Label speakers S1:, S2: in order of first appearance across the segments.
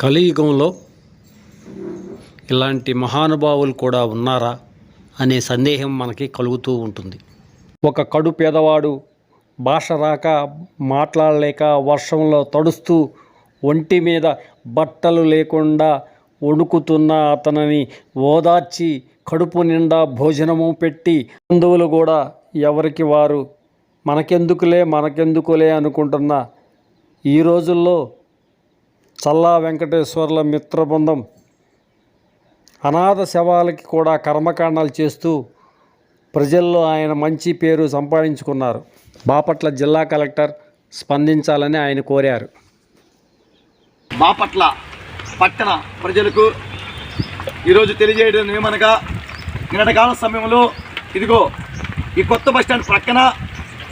S1: కలియుగంలో ఇలాంటి మహానుభావులు కూడా ఉన్నారా అనే సందేహం మనకి కలుగుతూ ఉంటుంది. ఒక కడు పేదవాడు భాష రాక మాట్లాడలేక వర్షంలో తడుస్తూ ఒంటి మీద బట్టలు లేకుండా వణుకుతున్న అతనిని ఓదార్చి కడుపు నిండా భోజనము పెట్టి బంధువులు కూడా ఎవరికి వారు మనకెందుకులే మనకెందుకులే అనుకుంటున్న ఈ రోజుల్లో చల్లా వెంకటేశ్వర్ల మిత్ర బృందం అనాథ శవాలకి కూడా కర్మకాండాలు చేస్తూ ప్రజల్లో ఆయన మంచి పేరు సంపాదించుకున్నారు. బాపట్ల జిల్లా కలెక్టర్ స్పందించాలని ఆయన కోరారు.
S2: బాపట్ల పట్టణ ప్రజలకు ఈరోజు తెలియజేయడం ఏమనగా నిన్నటికాల సమయంలో ఇదిగో ఈ కొత్త బస్ స్టాండ్ ప్రక్కన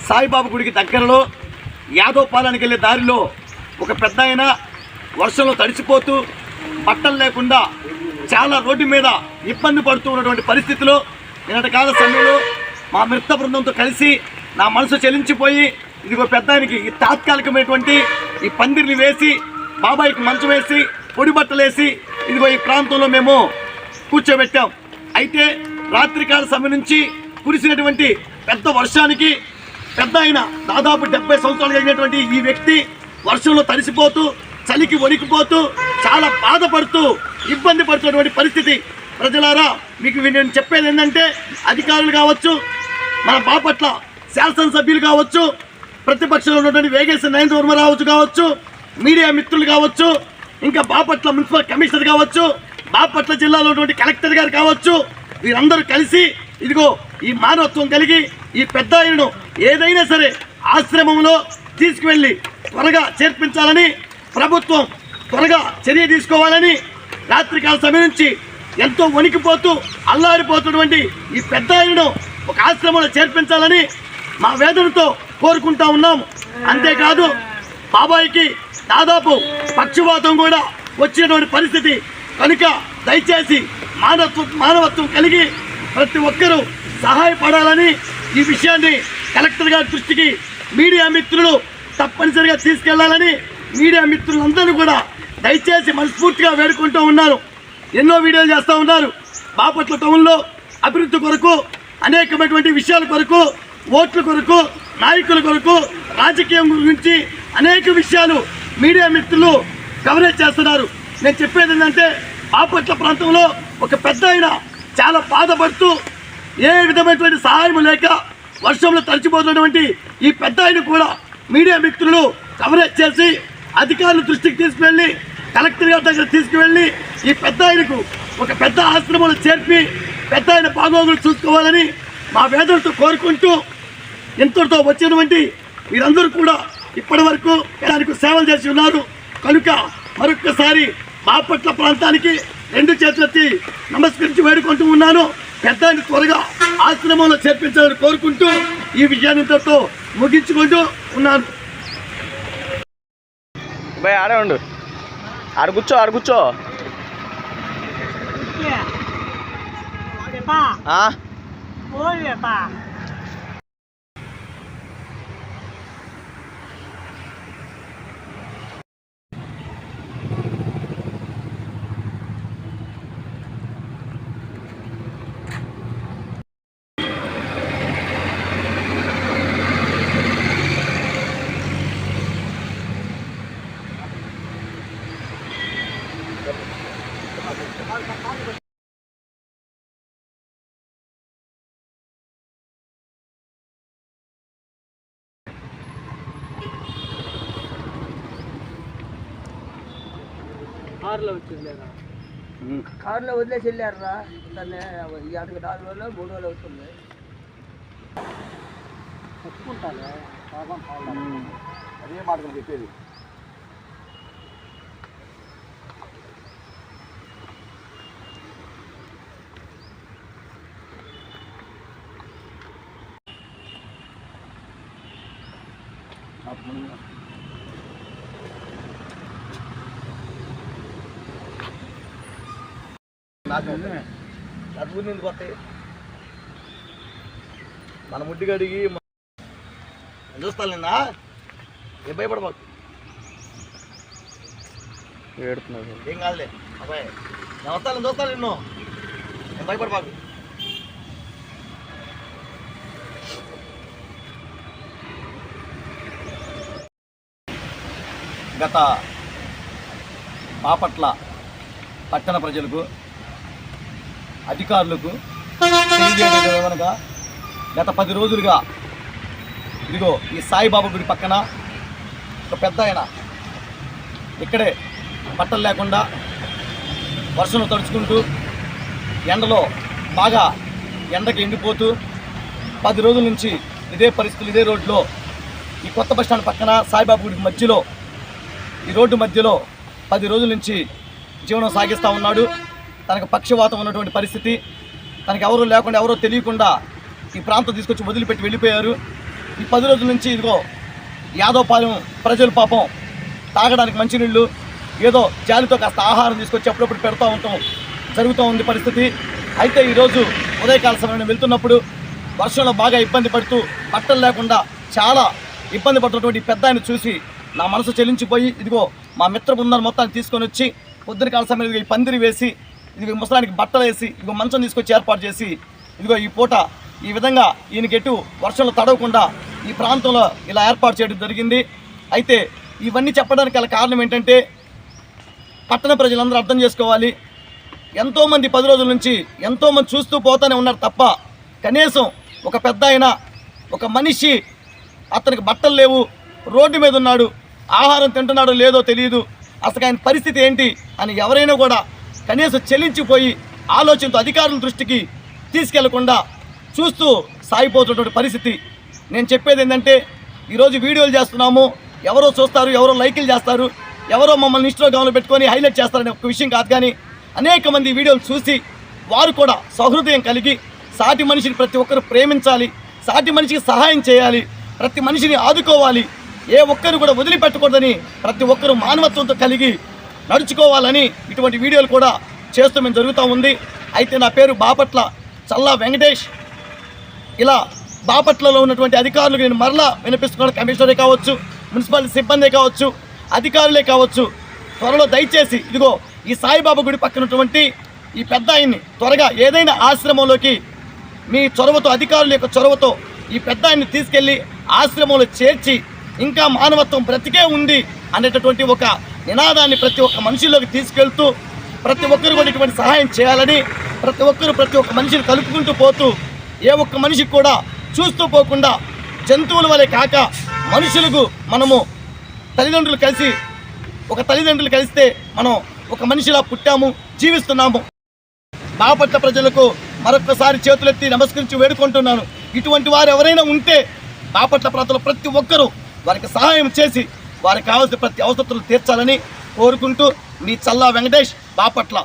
S2: సాయిబాబు గుడికి దగ్గరలో యాదవ్ పాలనకి వెళ్ళే దారిలో ఒక పెద్ద ఆయన వర్షంలో తడిసిపోతూ బట్టలు లేకుండా చాలా రోడ్డు మీద ఇబ్బంది పడుతూ ఉన్నటువంటి పరిస్థితిలో నిన్నటి కాల సమయంలో మా మిత్ర బృందంతో కలిసి నా మనసు చెలించిపోయి ఇదిగో పెద్ద ఆయనకి ఈ తాత్కాలికమైనటువంటి ఈ పందిరిని వేసి బాబాయికి మంచం వేసి పొడి బట్టలు వేసి ఇదిగో ఈ ప్రాంతంలో మేము కూర్చోబెట్టాం. అయితే రాత్రికాల సమయం నుంచి కురిసినటువంటి పెద్ద వర్షానికి పెద్ద ఆయన దాదాపు డెబ్బై సంవత్సరాలు కలిగినటువంటి ఈ వ్యక్తి వర్షంలో తడిసిపోతూ చలికి వణికిపోతూ చాలా బాధపడుతూ ఇబ్బంది పడుతున్నటువంటి పరిస్థితి. ప్రజలారా మీకు నేను చెప్పేది ఏంటంటే అధికారులు కావచ్చు మన బాపట్ల శాసనసభ్యులు కావచ్చు ప్రతిపక్షంలో ఉన్నటువంటి వేగేశ్వర నరేంద్ర వర్మ రావచ్చు కావచ్చు మీడియా మిత్రులు కావచ్చు ఇంకా బాపట్ల మున్సిపల్ కమిషనర్ కావచ్చు బాపట్ల జిల్లాలో ఉన్నటువంటి కలెక్టర్ గారు కావచ్చు వీరందరూ కలిసి ఇదిగో ఈ మానవత్వం కలిగి ఈ పెద్ద ఆయనను ఏదైనా సరే ఆశ్రమంలో తీసుకువెళ్ళి త్వరగా చేర్పించాలని ప్రభుత్వం త్వరగా చర్య తీసుకోవాలని రాత్రికాల సమయం నుంచి ఎంతో వణికిపోతూ అల్లాడిపోతున్నటువంటి ఈ పెద్ద ఆయనను ఒక ఆశ్రమంలో చేర్పించాలని మా వేదనతో కోరుకుంటా ఉన్నాము అంతేకాదు బాబాయికి దాదాపు పక్షవాతం కూడా వచ్చినటువంటి పరిస్థితి కనుక దయచేసి మానవత్వ మానవత్వం కలిగి ప్రతి ఒక్కరూ సహాయపడాలని ఈ విషయాన్ని కలెక్టర్ గారి దృష్టికి మీడియా మిత్రులు తప్పనిసరిగా తీసుకెళ్ళాలని మీడియా మిత్రులందరూ కూడా దయచేసి మనస్ఫూర్తిగా వేడుకుంటూ ఉన్నారు. ఎన్నో వీడియోలు చేస్తూ ఉన్నారు. బాపట్ల టౌన్లో అభివృద్ధి కొరకు అనేకమైనటువంటి విషయాల కొరకు ఓట్ల కొరకు నాయకుల కొరకు రాజకీయం గురించి అనేక విషయాలు మీడియా మిత్రులు కవరేజ్ చేస్తున్నారు. నేను చెప్పేది ఏంటంటే బాపట్ల ప్రాంతంలో ఒక పెద్ద ఆయన చాలా బాధపడుతూ ఏ విధమైనటువంటి సహాయం లేక వర్షంలో తడిచిపోతున్నటువంటి ఈ పెద్ద ఆయన కూడా మీడియా మిత్రులు కవరేజ్ చేసి అధికారుల దృష్టికి తీసుకువెళ్ళి కలెక్టర్ గారి దగ్గర తీసుకువెళ్ళి ఈ పెద్ద ఆయనకు ఒక పెద్ద ఆశ్రమంలో చేర్పి పెద్ద ఆయన బాగోగులు చూసుకోవాలని మా వేదనతో కోరుకుంటూ ఇంతటితో వచ్చినటువంటి మీరందరూ కూడా ఇప్పటి వరకు దానికి సేవలు చేసి ఉన్నారు. కనుక మరొక్కసారి బాపట్ల ప్రాంతానికి రెండు చేతులెత్తి నమస్కరించి వేడుకుంటూ ఉన్నాను. పెద్ద త్వరగా ఆశ్రమంలో చేర్పించాలని కోరుకుంటూ ఈ విజయానంతతో ముగించుకుంటూ ఉన్నాను.
S3: భయ్ ఆడే ఉండు. ఆడ కూర్చో ఆడ కూర్చో. ఆ?
S4: కారులో వదిలేసి వెళ్ళారా దాన్ని అతనికి నాలుగు రోజులు మూడు రోజులు అవుతుంది.
S2: అదే మాట చెప్పేది. ఎందుకు వస్తాయి? మన ముడ్డి గడిగి చూస్తాను నిన్న. ఏ
S3: ఏడుతున్నారు
S2: ఏం కాదులే. అబ్బాయి నేను వస్తాను చూస్తాను నిన్ను. నేను భయపడబాకు గత బాపట్ల పట్టణ ప్రజలకు అధికారులకు తెలియజేయగా గత పది రోజులుగా ఇదిగో ఈ సాయిబాబా గుడి పక్కన ఒక పెద్ద ఆయన ఇక్కడే బట్టలు లేకుండా వర్షంలో తడుచుకుంటూ ఎండలో బాగా ఎండకి ఎండిపోతూ పది రోజుల నుంచి ఇదే పరిస్థితులు ఇదే రోడ్లో ఈ కొత్త బస్టాండ్ పక్కన సాయిబాబా గుడి మధ్యలో ఈ రోడ్డు మధ్యలో పది రోజుల నుంచి జీవనం సాగిస్తూ ఉన్నాడు. తనకు పక్షవాతం ఉన్నటువంటి పరిస్థితి తనకు ఎవరు లేకుండా ఎవరో తెలియకుండా ఈ ప్రాంతం తీసుకొచ్చి వదిలిపెట్టి వెళ్ళిపోయారు. ఈ పది రోజుల నుంచి ఇదిగో యాదవపాలెం ప్రజలు పాపం తాగడానికి మంచినీళ్ళు ఏదో జాలితో కాస్త ఆహారం తీసుకొచ్చి అప్పుడప్పుడు పెడతా ఉంటాం జరుగుతూ ఉంది పరిస్థితి. అయితే ఈరోజు ఉదయకాల సమయంలో వెళ్తున్నప్పుడు వర్షంలో బాగా ఇబ్బంది పడుతూ బట్టలు లేకుండా చాలా ఇబ్బంది పడుతున్నటువంటి పెద్ద ఆయన చూసి నా మనసు చెల్లించిపోయి ఇదిగో మా మిత్ర బృందాన్ని మొత్తాన్ని తీసుకొని వచ్చి పొద్దున కాల సమయంలో ఈ పందిరి వేసి ఇదిగో ముసలానికి బట్టలు వేసి ఇదిగో మంచం తీసుకొచ్చి ఏర్పాటు చేసి ఇదిగో ఈ పూట ఈ విధంగా ఈయనకి ఎటు వర్షంలో తడవకుండా ఈ ప్రాంతంలో ఇలా ఏర్పాటు చేయడం జరిగింది. అయితే ఇవన్నీ చెప్పడానికి గల కారణం ఏంటంటే పట్టణ ప్రజలందరూ అర్థం చేసుకోవాలి. ఎంతోమంది పది రోజుల నుంచి ఎంతోమంది చూస్తూ పోతూనే ఉన్నారు తప్ప కనీసం ఒక పెద్ద ఆయన ఒక మనిషి అతనికి బట్టలు లేవు రోడ్డు మీద ఉన్నాడు ఆహారం తింటున్నాడో లేదో తెలియదు. అసలు ఆయన పరిస్థితి ఏంటి అని ఎవరైనా కూడా కనీసం చెల్లించిపోయి ఆలోచనతో అధికారుల దృష్టికి తీసుకెళ్ళకుండా చూస్తూ సాగిపోతున్నటువంటి పరిస్థితి. నేను చెప్పేది ఏంటంటే ఈరోజు వీడియోలు చేస్తున్నాము. ఎవరో చూస్తారు ఎవరో లైకులు చేస్తారు ఎవరో మమ్మల్ని ఇన్స్టాగ్రామ్లో పెట్టుకొని హైలైట్ చేస్తారనే ఒక విషయం కాదు కానీ అనేక మంది వీడియోలు చూసి వారు కూడా సహృదయం కలిగి సాటి మనిషిని ప్రతి ఒక్కరు ప్రేమించాలి సాటి మనిషికి సహాయం చేయాలి ప్రతి మనిషిని ఆదుకోవాలి ఏ ఒక్కరు కూడా వదిలిపెట్టకూడదని ప్రతి ఒక్కరు మానవత్వంతో కలిగి నడుచుకోవాలని ఇటువంటి వీడియోలు కూడా చేస్తూ మేము జరుగుతూ ఉంది. అయితే నా పేరు బాపట్ల చల్లా వెంకటేష్. ఇలా బాపట్లలో ఉన్నటువంటి అధికారులకు నేను మరలా వినిపిస్తున్నాను. కమిషనరే కావచ్చు మున్సిపాలిటీ సిబ్బంది కావచ్చు అధికారులే కావచ్చు. త్వరలో దయచేసి ఇదిగో ఈ సాయిబాబా గుడి పక్కనటువంటి ఈ పెద్ద ఆయన్ని త్వరగా ఏదైనా ఆశ్రమంలోకి మీ చొరవతో అధికారుల యొక్క చొరవతో ఈ పెద్ద ఆయన్ని తీసుకెళ్ళి ఆశ్రమంలో చేర్చి ఇంకా మానవత్వం బ్రతికే ఉంది అనేటటువంటి ఒక నినాదాన్ని ప్రతి ఒక్క మనిషిలోకి తీసుకెళ్తూ ప్రతి ఒక్కరు కూడా ఇటువంటి సహాయం చేయాలని ప్రతి ఒక్కరు ప్రతి ఒక్క మనిషిని కలుపుకుంటూ పోతూ ఏ ఒక్క మనిషికి కూడా చూస్తూ పోకుండా జంతువుల వలె కాక మనుషులకు మనము తల్లిదండ్రులు కలిసి ఒక తల్లిదండ్రులు కలిస్తే మనం ఒక మనిషిలా పుట్టాము జీవిస్తున్నాము. బాపట్ల ప్రజలకు మరొకసారి చేతులెత్తి నమస్కరించి వేడుకుంటున్నాను. ఇటువంటి వారు ఎవరైనా ఉంటే బాపట్ల ప్రజలు ప్రతి ఒక్కరూ వారికి సహాయం చేసి వారికి కావాల్సిన ప్రతి అవసరతలు తీర్చాలని కోరుకుంటూ మీ చల్లా వెంకటేష్ బాపట్ల.